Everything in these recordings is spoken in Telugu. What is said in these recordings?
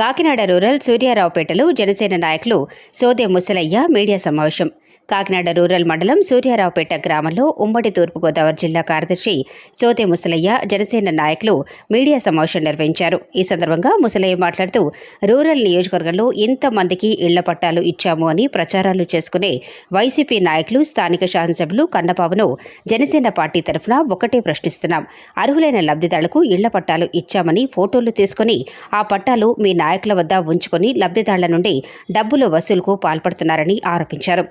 కాకినాడ రూరల్ సూర్యారావుపేటలో జనసేన నాయకులు సోదే ముసలయ్య మీడియా సమావేశం. కాకినాడ రూరల్ మండలం సూర్యారావుపేట గ్రామంలో ఉమ్మడి తూర్పుగోదావరి జిల్లా కార్యదర్శి సోతే ముసలయ్య జనసేన నాయకులు మీడియా సమావేశం నిర్వహించారు. ఈ సందర్భంగా ముసలయ్య మాట్లాడుతూ రూరల్ నియోజకవర్గంలో ఇంతమందికి ఇళ్ళ పట్టాలు ఇచ్చాము అని ప్రచారాలు చేసుకునే వైసీపీ నాయకులు స్థానిక శాసనసభ్యులు కన్నబాబును జనసేన పార్టీ తరఫున ఒకటే ప్రశ్నిస్తున్నాం. అర్హులైన లబ్ధిదారులకు ఇళ్ళ పట్టాలు ఇచ్చామని ఫోటోలు తీసుకుని ఆ పట్టాలు మీ నాయకుల వద్ద ఉంచుకొని లబ్ధిదారుల నుండి డబ్బులు వసూలుకు పాల్పడుతున్నారని ఆరోపించారు.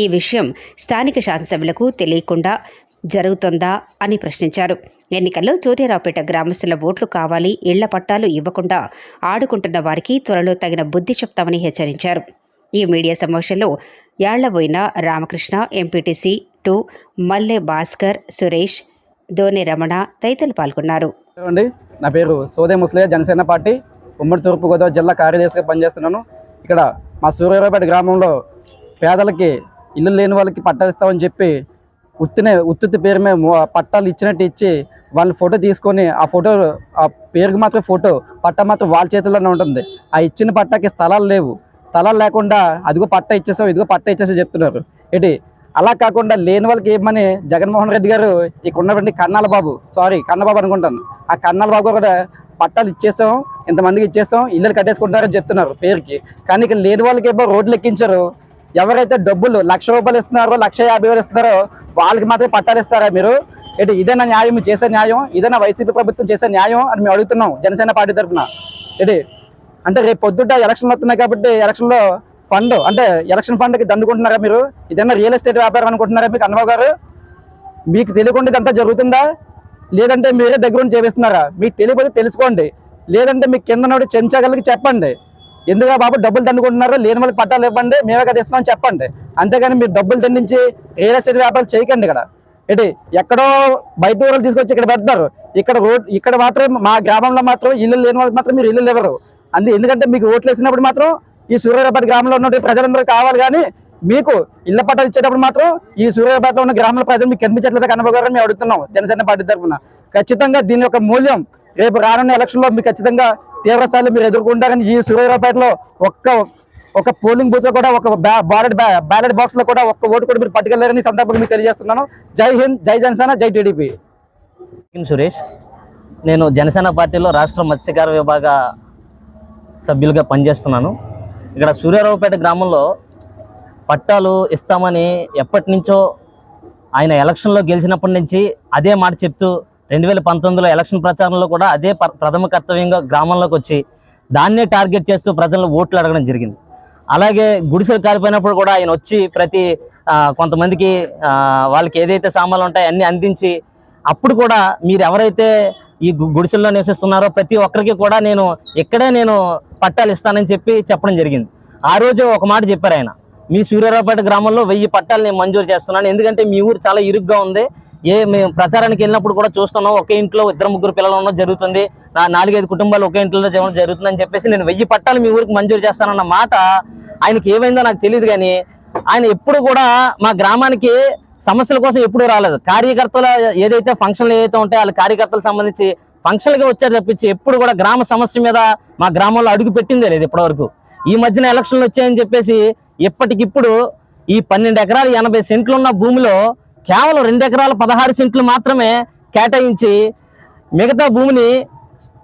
ఈ విషయం స్థానిక శాసనసభ్యులకు తెలియకుండా జరుగుతుందా అని ప్రశ్నించారు. ఎన్నికల్లో సూర్యారావుపేట గ్రామస్తుల ఓట్లు కావాలి ఇళ్ళ పట్టాలు ఇవ్వకుండా ఆడుకుంటున్న వారికి త్వరలో తగిన బుద్ధి చెప్తామని హెచ్చరించారు. ఈ మీడియా సమావేశంలో యాళ్ళబోయిన రామకృష్ణ ఎంపీటీసీ టూ మల్లె భాస్కర్ సురేష్ ధోని రమణ తదితరులు పాల్గొన్నారు. నా పేరు సోదే ముసలయ్య జనసేన పార్టీ ఉమ్మడి తూర్పుగోదావరి జిల్లా కార్యదర్శిగా పనిచేస్తున్నాను. ఇక్కడ మా సూర్యారావుపేట గ్రామంలో పేదలకి ఇల్లు లేని వాళ్ళకి పట్టాలు ఇస్తామని చెప్పి ఉత్తినే ఉత్తి పేరు మీద పట్టాలు ఇచ్చినట్టు ఇచ్చి వాళ్ళ ఫోటో తీసుకొని ఆ ఫోటో ఆ పేరుకి మాత్రం ఫోటో పట్టా మాత్రం వాళ్ళ చేతుల్లోనే ఉంటుంది. ఆ ఇచ్చిన పట్టాకి స్థలాలు లేవు. స్థలాలు లేకుండా అదిగో పట్ట ఇచ్చేసాం ఇదిగో పట్ట ఇచ్చేసాం చెప్తున్నారు. ఏంటి? అలా కాకుండా లేని వాళ్ళకి ఏమని జగన్మోహన్ రెడ్డి గారు ఇక్కడ ఉన్నటువంటి కన్నాల బాబు సారీ కన్నబాబు అనుకుంటాను. ఆ కన్నాల బాబు కూడా పట్టాలు ఇచ్చేసాం ఇంతమందికి ఇచ్చేసాం ఇల్లు కట్టేసుకుంటారని చెప్తున్నారు పేరుకి. కానీ ఇక్కడ లేని వాళ్ళకి ఏమో రోడ్లు ఎక్కించారు ఎవరైతే డబ్బులు లక్ష రూపాయలు ఇస్తున్నారో లక్ష యాభై వేలు ఇస్తున్నారో వాళ్ళకి మాత్రం పట్టాలు ఇస్తారా మీరు? ఏంటి ఇదేనా న్యాయం? చేసే న్యాయం? ఇదేనా వైసీపీ ప్రభుత్వం చేసే న్యాయం అని మేము అడుగుతున్నాం జనసేన పార్టీ తరఫున. ఏంటి అంటే రేపు పొద్దుట ఎలక్షన్లు వస్తున్నాయి కాబట్టి ఎలక్షన్లో ఫండ్ అంటే ఎలక్షన్ ఫండ్కి దండుకుంటున్నారా మీరు? ఇదన్నా రియల్ ఎస్టేట్ వ్యాపారం అనుకుంటున్నారా మీకు అన్నబాబు గారు? మీకు తెలియకుండా ఇదంతా జరుగుతుందా? లేదంటే మీరే దగ్గర ఉండి చేపిస్తున్నారా? మీకు తెలియకపోతే తెలుసుకోండి. లేదంటే మీకు కింద నుండి చెంచగలకి చెప్పండి. ఎందుకు బాబు డబ్బులు దండుకుంటున్నారు లేని వాళ్ళకి పట్టాలు ఇవ్వండి మేమే కదా ఇస్తామని చెప్పండి. అంతేగాని మీరు డబ్బులు దండించి రియల్ ఎస్టేట్ వ్యాపారం చేయకండి ఇక్కడ. ఏంటి? ఎక్కడో బయట ఊరలు తీసుకొచ్చి ఇక్కడ పెడతారు. ఇక్కడ రోడ్ ఇక్కడ మాత్రం మా గ్రామంలో మాత్రం ఇల్లు లేని వాళ్ళకి మాత్రం మీరు ఇల్లు ఇవ్వరు అందు ఎందుకంటే మీకు ఓట్లు వేసినప్పుడు మాత్రం ఈ సూర్యారాపేట గ్రామంలో ఉన్న ప్రజలందరూ కావాలి కానీ మీకు ఇళ్ళ పట్టాలు ఇచ్చేటప్పుడు మాత్రం ఈ సూర్యాపేటలో ఉన్న గ్రామాల ప్రజలు మీకు కనిపించట్లేదు కనబగారని మేము అడుగుతున్నాం జనసేన పార్టీ తరఫున. ఖచ్చితంగా దీని యొక్క మూల్యం రేపు రానున్న ఎలక్షన్లో మీకు ఖచ్చితంగా తీవ్ర స్థాయిలో మీరు ఎదుర్కొంటారని ఈ సూర్యాపేటలో ఒక్క ఒక పోలింగ్ బూత్లో కూడా ఒక బ్యాలెట్ బ్యాలెట్ బాక్స్లో కూడా ఒక్క ఓటు కూడా మీరు పట్టుకెళ్ళారని సందర్భంగా మీకు తెలియజేస్తున్నాను. జై హింద్ జై జనసేన జై టీడీపీ. సురేష్. నేను జనసేన పార్టీలో రాష్ట్ర మత్స్యకార విభాగ సభ్యులుగా పనిచేస్తున్నాను. ఇక్కడ సూర్యారావుపేట గ్రామంలో పట్టాలు ఇస్తామని ఎప్పటి నుంచో ఆయన ఎలక్షన్లో గెలిచినప్పటి నుంచి అదే మాట చెప్తూ రెండు వేల పంతొమ్మిదిలో ఎలక్షన్ ప్రచారంలో కూడా అదే ప్రథమ కర్తవ్యంగా గ్రామంలోకి వచ్చి దాన్నే టార్గెట్ చేస్తూ ప్రజలను ఓట్లు అడగడం జరిగింది. అలాగే గుడిసెలు కాలిపోయినప్పుడు కూడా ఆయన వచ్చి ప్రతి కొంతమందికి వాళ్ళకి ఏదైతే సామాన్లు ఉంటాయో అన్ని అందించి అప్పుడు కూడా మీరు ఎవరైతే ఈ గుడిసెల్లో నివసిస్తున్నారో ప్రతి ఒక్కరికి కూడా నేను ఇక్కడే నేను పట్టాలు ఇస్తానని చెప్పి చెప్పడం జరిగింది. ఆ రోజు ఒక మాట చెప్పారు ఆయన. మీ సూర్యారావుపేట గ్రామంలో వెయ్యి పట్టాలు నేను మంజూరు చేస్తున్నాను. ఎందుకంటే మీ ఊరు చాలా ఇరుగ్గా ఉంది. ఏ మేము ప్రచారానికి వెళ్ళినప్పుడు కూడా చూస్తున్నాం. ఒకే ఇంట్లో ఇద్దరు ముగ్గురు పిల్లలు ఉన్నది జరుగుతుంది. నా నాలుగైదు కుటుంబాలు ఒకే ఇంట్లో జీవనం జరుగుతుందని చెప్పేసి నేను వెయ్యి పట్టాలు మీ ఊరికి మంజూరు చేస్తానన్న మాట ఆయనకి ఏమైందో నాకు తెలియదు కానీ ఆయన ఎప్పుడు కూడా మా గ్రామానికి సమస్యల కోసం ఎప్పుడూ రాలేదు. కార్యకర్తల ఏదైతే ఫంక్షన్లు ఏదైతే ఉంటాయో వాళ్ళ కార్యకర్తలకు సంబంధించి ఫంక్షన్లుగా వచ్చారు తప్పించి ఎప్పుడు కూడా గ్రామ సమస్య మీద మా గ్రామంలో అడుగు పెట్టిందే లేదు ఇప్పటివరకు. ఈ మధ్యన ఎలక్షన్లు వచ్చాయని చెప్పేసి ఇప్పటికిప్పుడు ఈ పన్నెండు ఎకరాలు ఎనభై సెంట్లు ఉన్న భూమిలో కేవలం రెండు ఎకరాల పదహారు సెంట్లు మాత్రమే కేటాయించి మిగతా భూమిని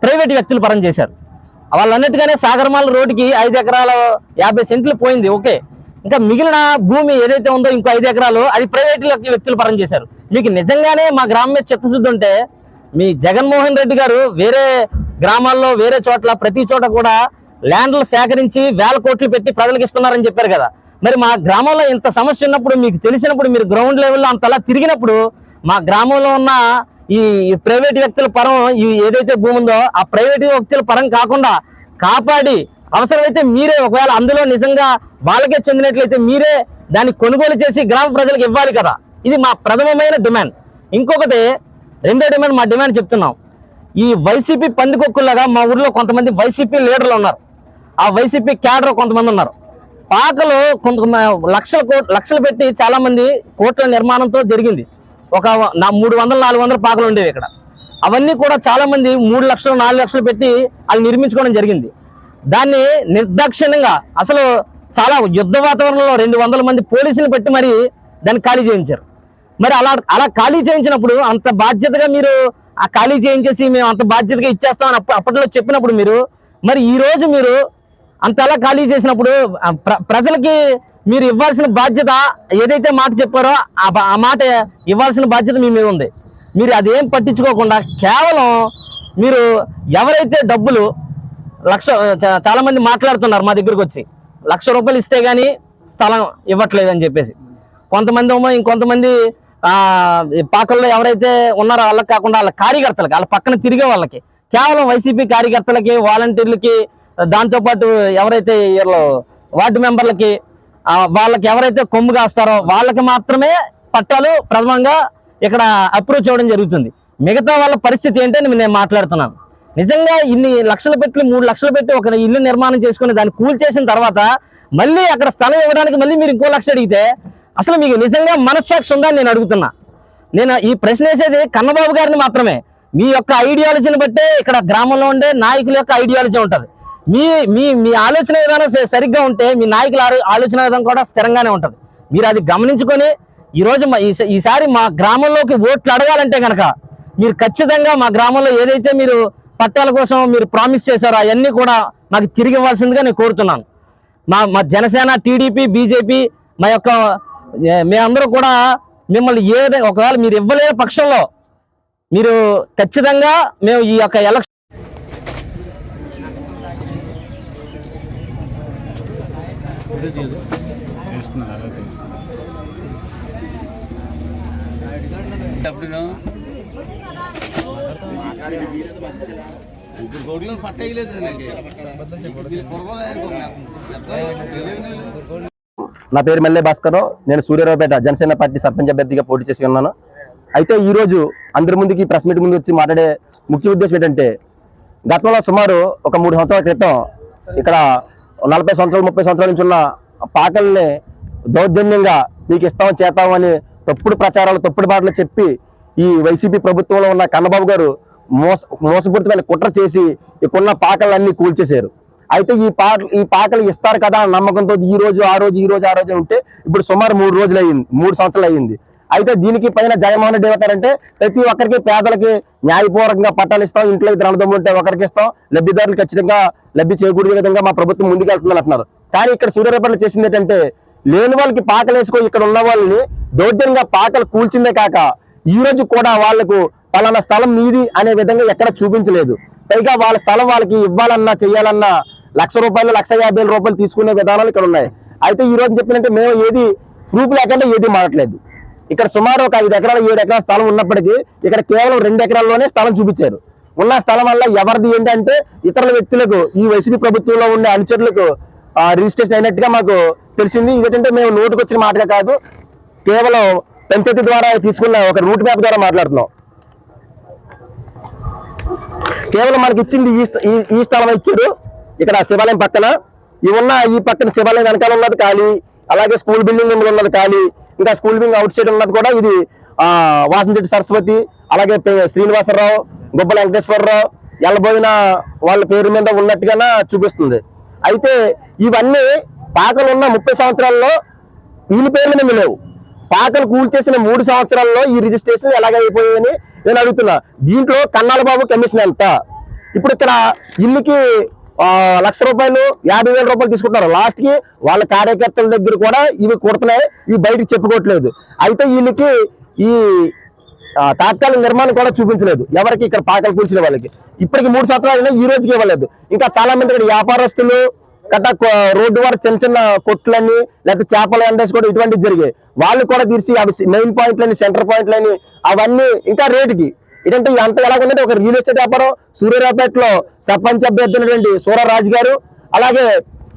ప్రైవేట్ వ్యక్తులు పరం చేశారు. వాళ్ళు అన్నట్టుగానే సాగరమాల రోడ్డుకి ఐదు ఎకరాల యాభై సెంట్లు పోయింది ఓకే. ఇంకా మిగిలిన భూమి ఏదైతే ఉందో ఇంకో ఐదు ఎకరాలు అది ప్రైవేట్ వ్యక్తులు పరం చేశారు. మీకు నిజంగానే మా గ్రామం మీద చిత్తశుద్ధి ఉంటే మీ జగన్మోహన్ రెడ్డి గారు వేరే గ్రామాల్లో వేరే చోట్ల ప్రతి చోట కూడా ల్యాండ్లు సేకరించి వేల కోట్లు పెట్టి ప్రజలకు ఇస్తున్నారని చెప్పారు కదా. మరి మా గ్రామంలో ఇంత సమస్య ఉన్నప్పుడు మీకు తెలిసినప్పుడు మీరు గ్రౌండ్ లెవెల్లో అంతలా తిరిగినప్పుడు మా గ్రామంలో ఉన్న ఈ ప్రైవేట్ వ్యక్తుల పరం ఈ ఏదైతే భూమి ఉందో ఆ ప్రైవేట్ వ్యక్తుల పరం కాకుండా కాపాడి అవసరమైతే మీరే ఒకవేళ అందులో నిజంగా వాళ్ళకే చెందినట్లయితే మీరే దాన్ని కొనుగోలు చేసి గ్రామ ప్రజలకు ఇవ్వాలి కదా. ఇది మా ప్రథమమైన డిమాండ్. ఇంకొకటి రెండో డిమాండ్ మా డిమాండ్ చెప్తున్నాం. ఈ వైసీపీ పందికొక్కులాగా మా ఊర్లో కొంతమంది వైసీపీ లీడర్లు ఉన్నారు. ఆ వైసీపీ క్యాడర్ కొంతమంది ఉన్నారు. పాకలు కొంత లక్షల కోట్ లక్షలు పెట్టి చాలా మంది కోట్ల నిర్మాణంతో జరిగింది. ఒక నా మూడు వందల నాలుగు వందల పాకలు ఉండేవి ఇక్కడ. అవన్నీ కూడా చాలా మంది మూడు లక్షలు నాలుగు లక్షలు పెట్టి అవి నిర్మించుకోవడం జరిగింది. దాన్ని నిర్దాక్షిణ్యంగా అసలు చాలా యుద్ధ వాతావరణంలో రెండు వందల మంది పోలీసులు పెట్టి మరి దాన్ని ఖాళీ చేయించారు. మరి అలా అలా ఖాళీ చేయించినప్పుడు అంత బాధ్యతగా మీరు ఆ ఖాళీ చేయించేసి మేము అంత బాధ్యతగా ఇచ్చేస్తామని అప్పట్లో చెప్పినప్పుడు మీరు మరి ఈరోజు మీరు అంతలా ఖాళీ చేసినప్పుడు ప్ర- ప్రజలకి మీరు ఇవ్వాల్సిన బాధ్యత ఏదైతే మాట చెప్పారో ఆ మాట ఇవ్వాల్సిన బాధ్యత మీ మీద ఉంది. మీరు అదేం పట్టించుకోకుండా కేవలం మీరు ఎవరైతే డబ్బులు లక్ష చాలామంది మాట్లాడుతున్నారు మా దగ్గరికి వచ్చి లక్ష రూపాయలు ఇస్తే కానీ స్థలం ఇవ్వట్లేదు అని చెప్పేసి. కొంతమంది ఏమో ఇంకొంతమంది పాకల్లో ఎవరైతే ఉన్నారో వాళ్ళకి కాకుండా వాళ్ళ కార్యకర్తలకి వాళ్ళ పక్కన తిరిగే వాళ్ళకి కేవలం వైసీపీ కార్యకర్తలకి వాలంటీర్లకి దాంతోపాటు ఎవరైతే వీళ్ళు వార్డు మెంబర్లకి వాళ్ళకి ఎవరైతే కొమ్ము కాస్తారో వాళ్ళకి మాత్రమే పట్టాలు ప్రథమంగా ఇక్కడ అప్రూవ్ చేయడం జరుగుతుంది. మిగతా వాళ్ళ పరిస్థితి ఏంటని నేను మాట్లాడుతున్నాను. నిజంగా ఇన్ని లక్షలు పెట్టి మూడు లక్షలు పెట్టి ఒక ఇల్లు నిర్మాణం చేసుకుని దాన్ని కూల్ చేసిన తర్వాత మళ్ళీ అక్కడ స్థలం ఇవ్వడానికి మళ్ళీ మీరు ఇంకో లక్ష అడిగితే అసలు మీకు నిజంగా మనస్సాక్షి ఉందని నేను అడుగుతున్నా. నేను ఈ ప్రశ్న వేసేది కన్నబాబు గారిని మాత్రమే. మీ యొక్క ఐడియాలజీని బట్టే ఇక్కడ గ్రామంలో ఉండే నాయకుల యొక్క ఐడియాలజీ ఉంటుంది. మీ మీ మీ ఆలోచన విధానం సరిగ్గా ఉంటే మీ నాయకుల ఆలోచన విధానం కూడా స్థిరంగానే ఉంటుంది. మీరు అది గమనించుకొని ఈ మా- ఈసారి మా గ్రామంలోకి ఓట్లు అడగాలంటే కనుక మీరు ఖచ్చితంగా మా గ్రామంలో ఏదైతే మీరు పట్టాల కోసం మీరు ప్రామిస్ చేశారో అవన్నీ కూడా మాకు తిరిగి ఇవ్వాల్సిందిగా నేను కోరుతున్నాను. మా మా జనసేన టీడీపీ బీజేపీ మా యొక్క మేమందరూ కూడా మిమ్మల్ని ఏ ఒకవేళ మీరు ఇవ్వలేని పక్షంలో మీరు ఖచ్చితంగా మేము ఈ యొక్క ఎలక్షన్ అప్పుడు ఇప్పుడు నా పేరు మెల్లె భాస్కర్ నేను సూర్యరావుపేట జనసేన పార్టీ సర్పంచ్ అభ్యర్థిగా పోటీ చేసి ఉన్నాను. అయితే ఈ రోజు అందరి ముందుకి ప్రెస్ మీట్ ముందు వచ్చి మాట్లాడే ముఖ్య ఉద్దేశం ఏంటంటే గతంలో సుమారు ఒక మూడు సంవత్సరాల క్రితం ఇక్కడ నలభై సంవత్సరాలు ముప్పై సంవత్సరాల నుంచి ఉన్న పాకల్ని దౌర్జన్యంగా మీకు ఇస్తాం చేస్తామని తప్పుడు ప్రచారాలు తప్పుడు మాటలు చెప్పి ఈ వైసీపీ ప్రభుత్వంలో ఉన్న కన్నబాబు గారు మోస మోసపూరితమైన కుట్ర చేసి ఇక్కడున్న పాకలన్నీ కూల్చేశారు. అయితే ఈ పా ఈ పాకలు ఇస్తారు కదా నమ్మకంతో ఈ రోజు ఆ రోజు ఈ రోజు ఆ రోజు ఉంటే ఇప్పుడు సుమారు మూడు రోజులు అయ్యింది మూడు సంవత్సరాలు అయ్యింది. అయితే దీనికి పైన జగన్మోహన్ రెడ్డి ఏమంటారంటే ప్రతి ఒక్కరికి పేదలకి న్యాయపూర్వకంగా పట్టాలు ఇస్తాం ఇంట్లో ఇద్దరు అన్నదమ్ములు ఉంటే ఒకరికి ఇస్తాం లబ్ధిదారులు ఖచ్చితంగా లబ్ధి చేకూడే విధంగా మా ప్రభుత్వం ముందుకెళ్తుందని అంటున్నారు. కానీ ఇక్కడ సూర్యాపేటలో చేసింది ఏంటంటే లేని వాళ్ళకి పాకలు వేసుకో ఇక్కడ ఉన్న వాళ్ళని దౌర్జన్యంగా పాకలు కూల్చిందే కాక ఈ రోజు కూడా వాళ్ళకు పలానా స్థలం మీది అనే విధంగా ఎక్కడ చూపించలేదు. పైగా వాళ్ళ స్థలం వాళ్ళకి ఇవ్వాలన్నా చేయాలన్నా లక్ష రూపాయలు లక్ష యాభై రూపాయలు తీసుకునే విధానాలు ఇక్కడ ఉన్నాయి. అయితే ఈ రోజు చెప్పినట్టే మేము ఏది ప్రూఫ్ లేకుండా ఏది మారట్లేదు. ఇక్కడ సుమారు ఒక ఐదు ఎకరాలు ఏడు ఎకరాల స్థలం ఉన్నప్పటికీ ఇక్కడ కేవలం రెండు ఎకరాల్లోనే స్థలం చూపించారు. ఉన్న స్థలం వల్ల ఎవరిది ఏంటంటే ఇతరుల వ్యక్తులకు ఈ వైసీపీ ప్రభుత్వంలో ఉండే అనుచరులకు రిజిస్ట్రేషన్ అయినట్టుగా మాకు తెలిసింది. ఇదేంటంటే మేము నోటుకు వచ్చిన మాటగా కాదు కేవలం పంచాయతీ ద్వారా తీసుకున్న ఒక రూట్ మ్యాప్ ద్వారా మాట్లాడుతున్నాం. కేవలం మనకి ఇచ్చింది ఈ ఈ- ఈ స్థలం ఇచ్చారు. ఇక్కడ శివాలయం పక్కన. ఇవి ఉన్న ఈ పక్కన శివాలయం వెనకాల ఉన్నది ఖాళీ. అలాగే స్కూల్ బిల్డింగ్ ఉన్నది ఖాళీ. ఇంకా స్కూల్ బిల్డింగ్ అవుట్ సైడ్ ఉన్నది కూడా ఇది వాసంశెట్టి సరస్వతి అలాగే పే- శ్రీనివాసరావు గుబ్బల వెంకటేశ్వరరావు ఎల్లబోయిన వాళ్ళ పేరు మీద ఉన్నట్టుగానే చూపిస్తుంది. అయితే ఇవన్నీ పాకలు ఉన్న ముప్పై సంవత్సరాల్లో వీళ్ళ పేర్ల మీద లేవు. పాకలు కూల్చేసిన మూడు సంవత్సరాల్లో ఈ రిజిస్ట్రేషన్ ఎలాగైపోయాయని నేను అడుగుతున్నా. దీంట్లో కన్నాల బాబు కమిషన్ ఎంత? ఇప్పుడు ఇక్కడ ఇల్లుకి లక్ష రూపాయలు యాభై వేల రూపాయలు తీసుకుంటున్నారు. లాస్ట్కి వాళ్ళ కార్యకర్తల దగ్గర కూడా ఇవి కుడుతున్నాయి. ఇవి బయటకు చెప్పుకోవట్లేదు. అయితే వీళ్ళకి ఈ తాత్కాలిక నిర్మాణం కూడా చూపించలేదు. ఎవరికి ఇక్కడ పాకలు కూల్చిన వాళ్ళకి. ఇప్పటికి మూడు సంవత్సరాలు అయినా ఈ రోజుకి ఇవ్వలేదు. ఇంకా చాలా మంది ఇక్కడ వ్యాపారస్తులు గట్ట రోడ్డు వారు చిన్న చిన్న కొట్లని లేకపోతే చేపల అండేసి కూడా ఇటువంటివి జరిగాయి. వాళ్ళు కూడా తీసి అవి మెయిన్ పాయింట్లని సెంటర్ పాయింట్లని అవన్నీ ఇంకా రేటుకి ఏంటంటే అంత ఎలా ఉందంటే ఒక రియల్ ఎస్టేట్ వ్యాపారం సూర్యారావుపేటలో సర్పంచ్ అభ్యర్థి అయినటువంటి సూరరాజు గారు అలాగే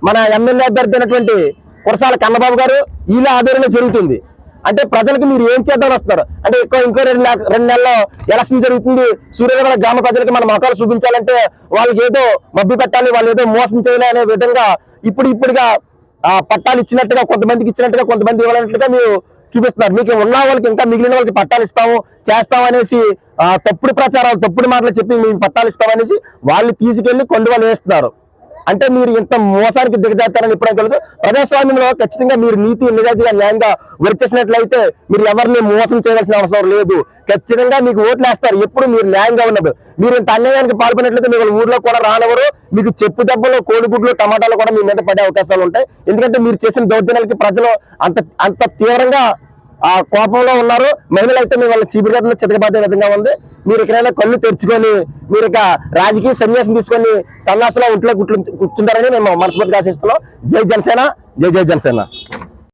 మన ఎమ్మెల్యే అభ్యర్థి అయినటువంటి కురసాల కన్నబాబు గారు వీళ్ళ ఆధ్వర్యంలో జరుగుతుంది. అంటే ప్రజలకు మీరు ఏం చేద్దామని వస్తున్నారు? అంటే ఇంకో ఇంకో రెండు నెల- రెండు నెలల్లో ఎలక్షన్ జరుగుతుంది. సూర్యనగర గ్రామ ప్రజలకు మన మకాలు చూపించాలంటే వాళ్ళకి ఏదో మబ్బి పెట్టాలి వాళ్ళు ఏదో మోసం చేయాలి అనే విధంగా ఇప్పుడు ఇప్పుడుగా ఆ పట్టాలు ఇచ్చినట్టుగా కొంతమందికి ఇచ్చినట్టుగా కొంతమంది ఇవ్వాలన్నట్టుగా మీరు చూపిస్తున్నారు. మీకు ఉన్న వాళ్ళకి ఇంకా మిగిలిన వాళ్ళకి పట్టాలు ఇస్తాము చేస్తాం అనేసి తప్పుడు ప్రచారాలు తప్పుడు మాటలు చెప్పి మేము పట్టాలు ఇస్తామనేసి వాళ్ళు తీసుకెళ్ళి కొండవాళ్ళు వేస్తున్నారు. అంటే మీరు ఇంత మోసానికి దిగజారుతారని ఎప్పుడైనా కలదు ప్రజాస్వామ్యంలో ఖచ్చితంగా మీరు నీతి నిజాయితీగా న్యాయంగా వర్క్ చేసినట్లయితే మీరు ఎవరిని మోసం చేయవలసిన అవసరం లేదు. ఖచ్చితంగా మీకు ఓట్లు వేస్తారు. ఎప్పుడు మీరు న్యాయంగా ఉన్నప్పుడు. మీరు ఇంత అన్యాయానికి పాల్పడినట్లయితే మీరు ఊర్లో కూడా రానవరు మీకు చెప్పు దెబ్బలు కోడిగుడ్లు టమాటాలు కూడా మీ మీద పడే అవకాశాలు ఉంటాయి. ఎందుకంటే మీరు చేసిన దౌర్జన్యాలకి ప్రజలు అంత అంత తీవ్రంగా ఆ కోపంలో ఉన్నారు. మహిళలు అయితే వాళ్ళ చీపురుగడ్డలు చితకబాదే విధంగా ఉంది. మీరు ఎక్కడైనా కళ్ళు తెరుచుకొని మీరు ఇక రాజకీయ సన్యాసం తీసుకొని సన్యాసంలో ఒంట్లో కూర్చుంటారని మేము మనస్ఫూర్తిగా ఆశిస్తున్నాం. జై జనసేన జై జై జనసేన.